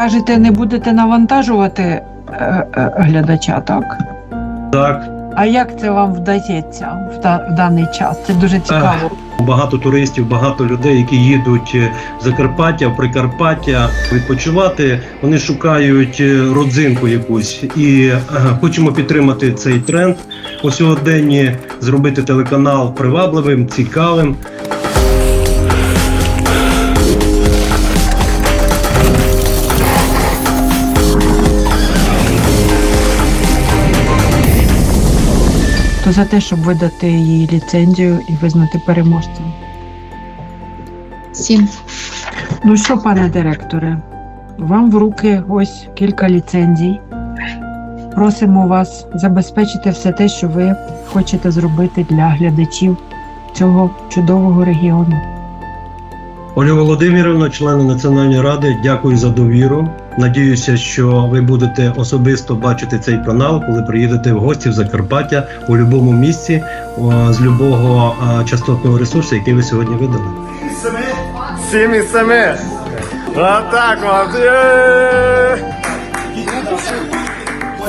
Кажете, не будете навантажувати е, е, глядача, так? Так, А як це вам вдається в, та- в даний час? Це дуже цікаво. багато туристів, багато людей, які їдуть е, в Закарпаття, в Прикарпаття відпочивати. Вони шукають е, родзинку якусь і е, хочемо підтримати цей тренд у сьогоденні, зробити телеканал привабливим, цікавим. То за те, щоб видати їй ліцензію і визнати переможцем. Сім. Ну що, пане директоре, вам в руки ось кілька ліцензій. Просимо вас забезпечити все те, що ви хочете зробити для глядачів цього чудового регіону. Оля Володимирівна, члени Національної ради, дякую за довіру. Надіюся, що ви будете особисто бачити цей канал, коли приїдете в гості в Закарпаття у будь-якому місці з будь-якого частотного ресурсу, який ви сьогодні видали. Сім і семи. Отак от.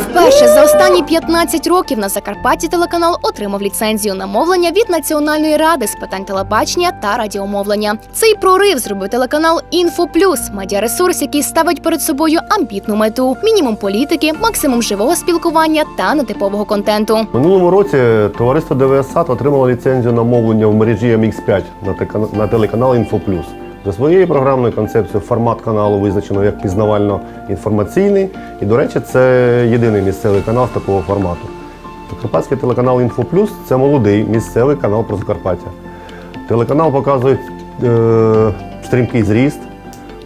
Вперше за останні 15 років на Закарпатті телеканал отримав ліцензію на мовлення від Національної ради з питань телебачення та радіомовлення. Цей прорив зробив телеканал Інфо Плюс, медіаресурс, який ставить перед собою амбітну мету: мінімум політики, максимум живого спілкування та нетипового контенту. Минулому році товариство ДВСАТ отримало ліцензію на мовлення в мережі MX5 на тека- на телеканал «Інфоплюс». За своєю програмною концепцією формат каналу визначено як пізнавально-інформаційний. І, до речі, це єдиний місцевий канал з такого формату. Закарпатський телеканал «Інфоплюс» – це молодий місцевий канал про Закарпаття. Телеканал показує е, стрімкий зріст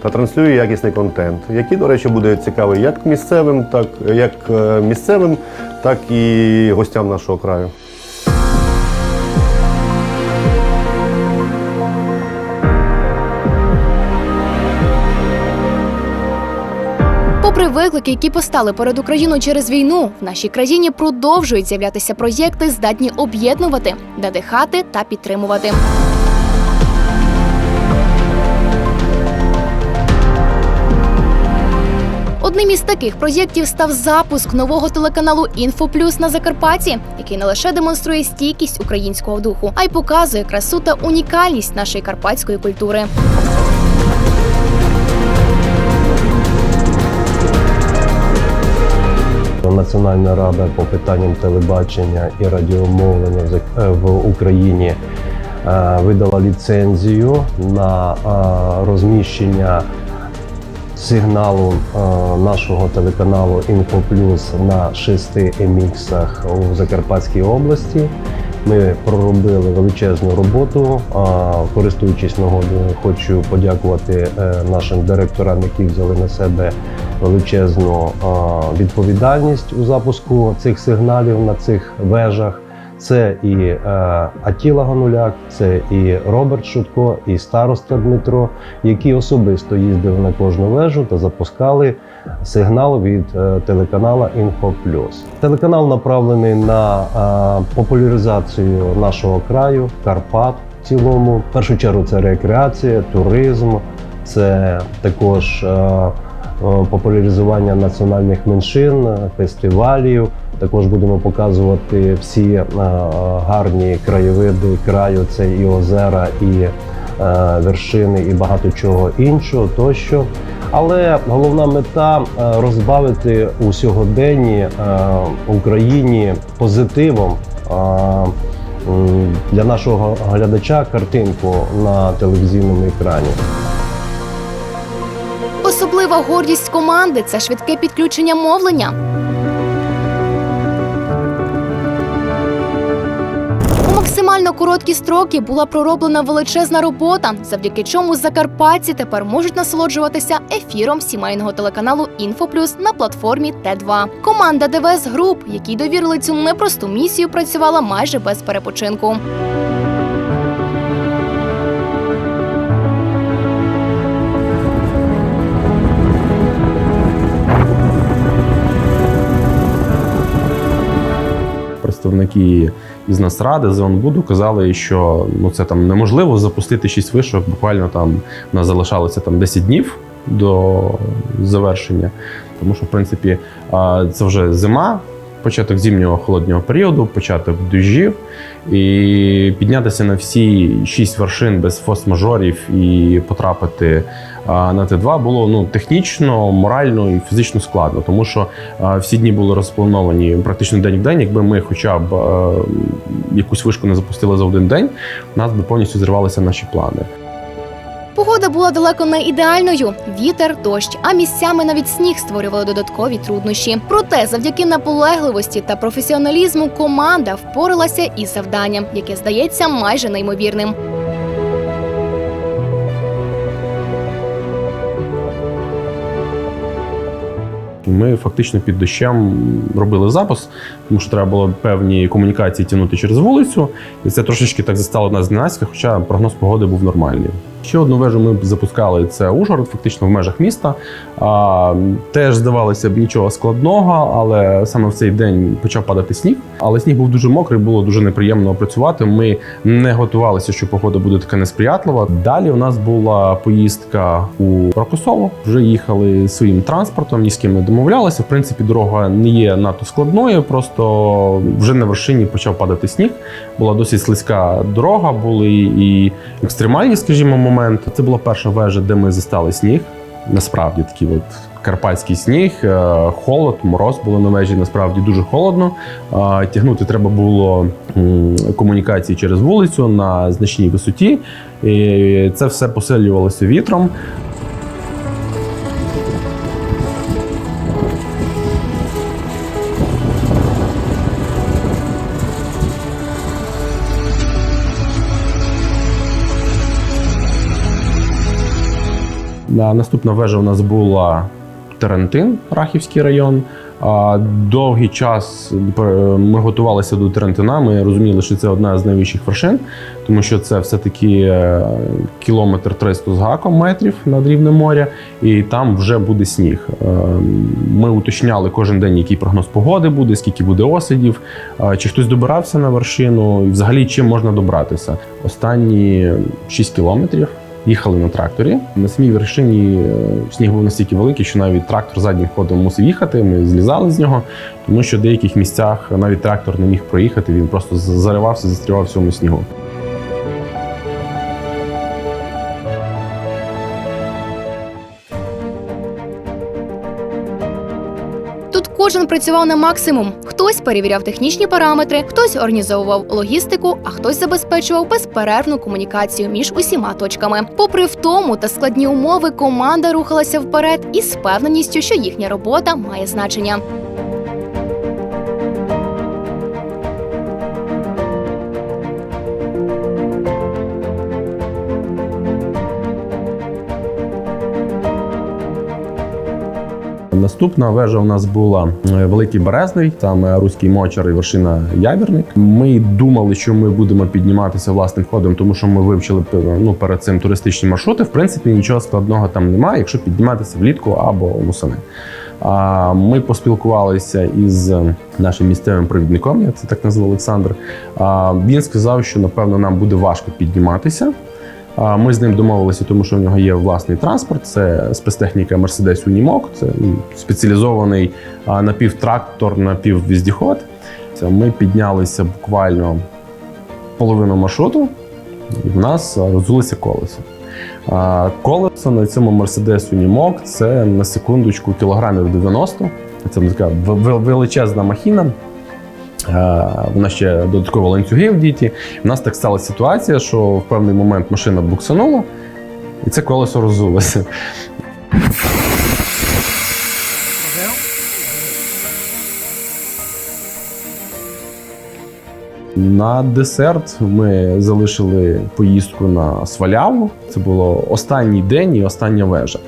та транслює якісний контент, який, до речі, буде цікавий як місцевим, так як е, місцевим, так і гостям нашого краю. Виклики, які постали перед Україною через війну, в нашій країні продовжують з'являтися проєкти, здатні об'єднувати, надихати та підтримувати. Одним із таких проєктів став запуск нового телеканалу «Інфоплюс» на Закарпатті, який не лише демонструє стійкість українського духу, а й показує красу та унікальність нашої карпатської культури. Національна рада по питанням телебачення і радіомовлення в е, Україні е, видала ліцензію на е, розміщення сигналу нашого телеканалу «Інфоплюс» на шести еміксах у Закарпатській області. Ми проробили величезну роботу. А, Користуючись нагодою, хочу подякувати е, нашим директорам, які взяли на себе величезну відповідальність у запуску цих сигналів на цих вежах. Це і е, Атіла Гануляк, це і Роберт Шутко, і староста Дмитро, які особисто їздили на кожну вежу та запускали сигнал від е, телеканала «Інфоплюс». Телеканал направлений на е, популяризацію нашого краю, Карпат в цілому. В першу чергу це рекреація, туризм, це також е, популяризування національних меншин, фестивалів. Також будемо показувати всі гарні краєвиди краю, це і озера, і вершини, і багато чого іншого тощо. Але головна мета е, розбавити у сьогоденні е, Україні позитивом е, для нашого глядача картинку на телевізійному екрані. Особлива гордість команди це швидке підключення мовлення. Максимально короткі строки була пророблена величезна робота, завдяки чому закарпатці тепер можуть насолоджуватися ефіром сімейного телеканалу «Інфоплюс» на платформі Т2. Команда ДВС Груп, якій довірили цю непросту місію, працювала майже без перепочинку. Представники із Нацради, з ОНБУДу казали, що ну це там неможливо запустити шість вишок. Буквально там в нас залишалося там 10 днів до завершення, тому що в принципі це вже зима. Початок зимнього холоднього періоду, початок дощів, і піднятися на всі шість вершин без форс-мажорів і потрапити на Т2 було ну технічно, морально і фізично складно, тому що всі дні були розплановані практично день в день. Якби ми хоча б якусь вишку не запустили за один день, у нас би повністю зривалися наші плани. Погода була далеко не ідеальною: вітер, дощ, а місцями навіть сніг створювали додаткові труднощі. Проте, завдяки наполегливості та професіоналізму, команда впоралася із завданням, яке здається майже неймовірним. Ми фактично під дощем робили запис, тому що треба було певні комунікації тягнути через вулицю. І це трошечки так застало нас зненацька, хоча прогноз погоди був нормальний. Ще одну вежу ми запускали це Ужгород, фактично в межах міста. А, теж здавалося б нічого складного, але саме в цей день почав падати сніг. Але сніг був дуже мокрий, було дуже неприємно працювати. Ми не готувалися, що погода буде така несприятлива. Далі у нас була поїздка у Рокосово. Вже їхали своїм транспортом, ні з ким не домовлялися. В принципі, дорога не є надто складною, просто вже на вершині почав падати сніг. Була досить слизька дорога, були і екстремальні, скажімо, моменти. Це була перша вежа, де ми застали сніг. Насправді такий от карпатський сніг, е, холод, мороз було на вежі. Насправді дуже холодно. Тягнути треба було комунікації через вулицю на значній висоті. І це все посилювалося вітром. Наступна вежа у нас була Тарантин, Рахівський район. Довгий час е, ми готувалися до Тарантина. Ми розуміли, що це одна з найвищих вершин, тому що це все-таки е, кілометр 300 з гаком метрів над рівнем моря, і там вже буде сніг. Е, Ми уточняли кожен день, який прогноз погоди буде, скільки буде осадів, чи хтось добирався на вершину, і взагалі чим можна добратися. Останні 6 кілометрів їхали на тракторі. На самій вершині е, сніг був настільки великий, що навіть трактор заднім ходом мусив їхати. Ми злізали з нього, тому що в деяких місцях навіть трактор не міг проїхати. Він просто заривався, застрівав в цьому снігу. Кожен працював на максимум. Хтось перевіряв технічні параметри, хтось організовував логістику, а хтось забезпечував безперервну комунікацію між усіма точками. Попри втому та складні умови, команда рухалася вперед із впевненістю, що їхня робота має значення. Наступна вежа у нас була е, Великий Березний, там руський мочар і вершина Явірник. Ми думали, що ми будемо підніматися власним ходом, тому що ми вивчили ну, перед цим туристичні маршрути. В принципі, нічого складного там немає, якщо підніматися влітку або восени. А ми поспілкувалися із нашим місцевим провідником, я це так назвав Олександр. Він сказав, що напевно нам буде важко підніматися. Ми з ним домовилися, тому що в нього є власний транспорт. Це спецтехніка Mercedes Unimog, це спеціалізований напівтрактор, напіввіздіход. Ми піднялися буквально половину маршруту, і в нас а, розулися колеса. Колесо на цьому Mercedes Unimog це на секундочку кілограмів 90. Це така величезна махіна. Вона ще додатково ланцюги в діті. У нас так сталася ситуація, що в певний момент машина буксанула, і це колесо роззулося. На десерт ми залишили поїздку на Сваляву. Це було останній день і остання вежа.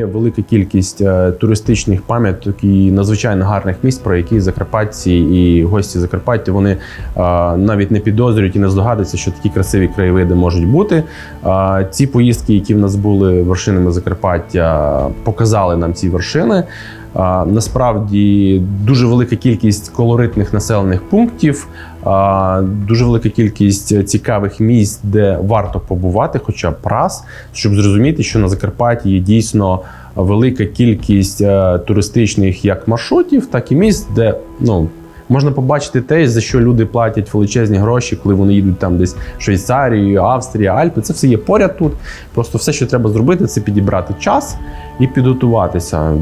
Є велика кількість е, туристичних пам'яток і надзвичайно гарних місць, про які закарпатці і гості Закарпаття вони е, навіть не підозрюють і не здогадуються, що такі красиві краєвиди можуть бути. Е, Ці поїздки, які в нас були вершинами Закарпаття, показали нам ці вершини. Насправді дуже велика кількість колоритних населених пунктів, дуже велика кількість цікавих місць, де варто побувати, хоча б раз, щоб зрозуміти, що на Закарпатті є дійсно велика кількість е, туристичних як маршрутів, так і місць, де ну. Можна побачити те, за що люди платять величезні гроші, коли вони їдуть там десь в Швейцарію, Австрія, Альпи. Це все є поряд тут. Просто все, що треба зробити, це підібрати час і підготуватися.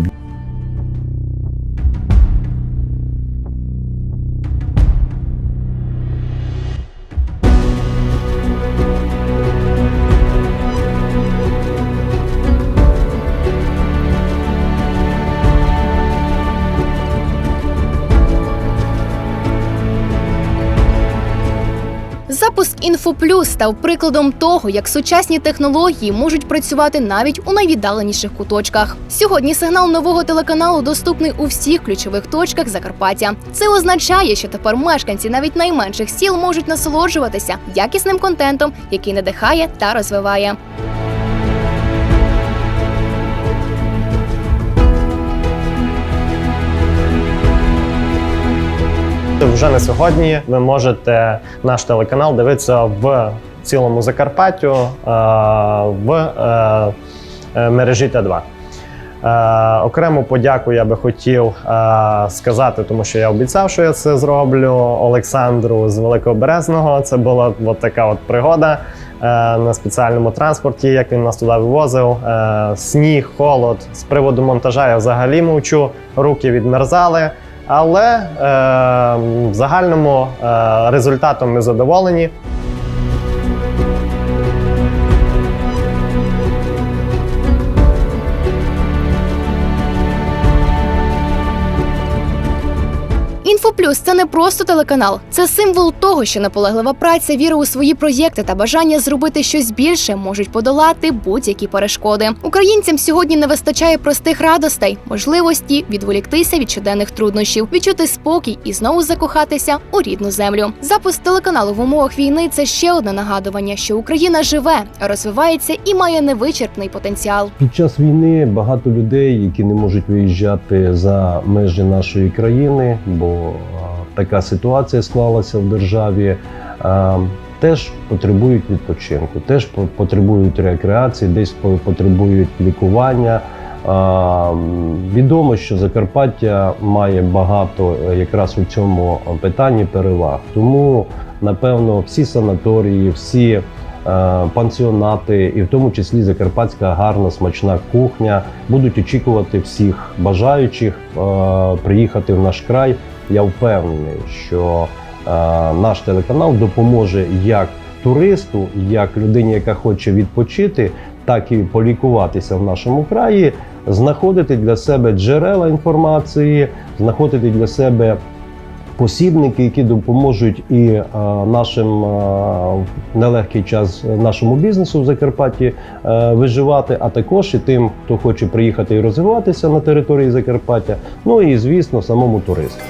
«Інфоплюс» став прикладом того, як сучасні технології можуть працювати навіть у найвіддаленіших куточках. Сьогодні сигнал нового телеканалу доступний у всіх ключових точках Закарпаття. Це означає, що тепер мешканці навіть найменших сіл можуть насолоджуватися якісним контентом, який надихає та розвиває. Вже на сьогодні ви можете наш телеканал дивитися в цілому Закарпаттю е, в е, е, мережі Т2. Е, окрему подяку я би хотів сказати, тому що я обіцяв, що я це зроблю Олександру з Великого Березного. Це була от така от пригода на спеціальному транспорті, як він нас туди вивозив. Сніг, холод. З приводу монтажа я взагалі мовчу, руки відмерзали. Але е, в загальному е, результатом ми задоволені. «Інфоплюс» – це не просто телеканал, це символ того, що наполеглива праця, віра у свої проєкти та бажання зробити щось більше можуть подолати будь-які перешкоди. Українцям сьогодні не вистачає простих радостей, можливості відволіктися від щоденних труднощів, відчути спокій і знову закохатися у рідну землю. Запуск телеканалу в умовах війни це ще одне нагадування, що Україна живе, розвивається і має невичерпний потенціал. Під час війни багато людей, які не можуть виїжджати за межі нашої країни, бо така ситуація склалася в державі. Теж потребують відпочинку, теж по- потребують рекреації, десь по- потребують лікування. Відомо, що Закарпаття має багато е, якраз у цьому питанні переваг. Тому, напевно, всі санаторії, всі е, пансіонати, і в тому числі закарпатська гарна смачна кухня будуть очікувати всіх бажаючих е, приїхати в наш край. Я впевнений, що е, наш телеканал допоможе як туристу, як людині, яка хоче відпочити, так і полікуватися в нашому краї, знаходити для себе джерела інформації, знаходити для себе посібники, які допоможуть і е, нашим е, нелегкий час нашому бізнесу в Закарпатті виживати, а також і тим, хто хоче приїхати і розвиватися на території Закарпаття. Ну і звісно, самому туристу.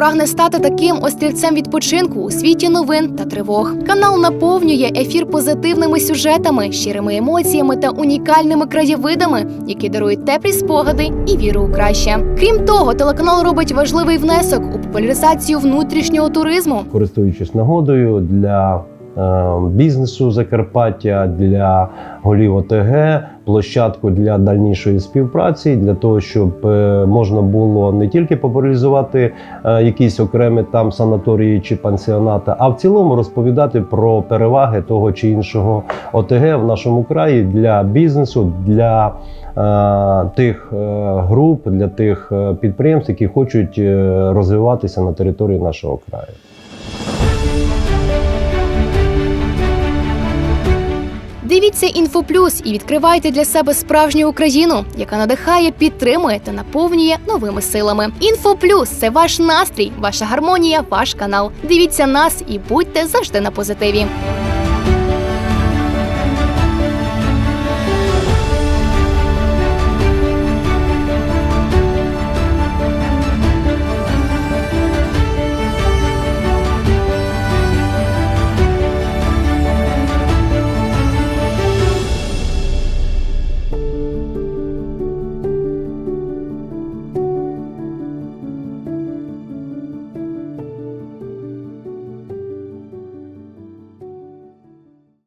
Прагне стати таким острівцем відпочинку у світі новин та тривог. Канал наповнює ефір позитивними сюжетами, щирими емоціями та унікальними краєвидами, які дарують теплі спогади і віру у краще. Крім того, телеканал робить важливий внесок у популяризацію внутрішнього туризму. користуючись нагодою для бізнесу Закарпаття, для голів ОТГ, площадку для дальнішої співпраці, для того, щоб е, можна було не тільки популяризувати е, якісь окремі там санаторії чи пансіонати, а в цілому розповідати про переваги того чи іншого ОТГ в нашому краї для бізнесу, для е, тих груп, для тих підприємств, які хочуть розвиватися на території нашого краю. Дивіться інфоплюс і відкривайте для себе справжню Україну, яка надихає, підтримує та наповнює новими силами. Інфоплюс це ваш настрій, ваша гармонія, ваш канал. Дивіться нас і будьте завжди на позитиві.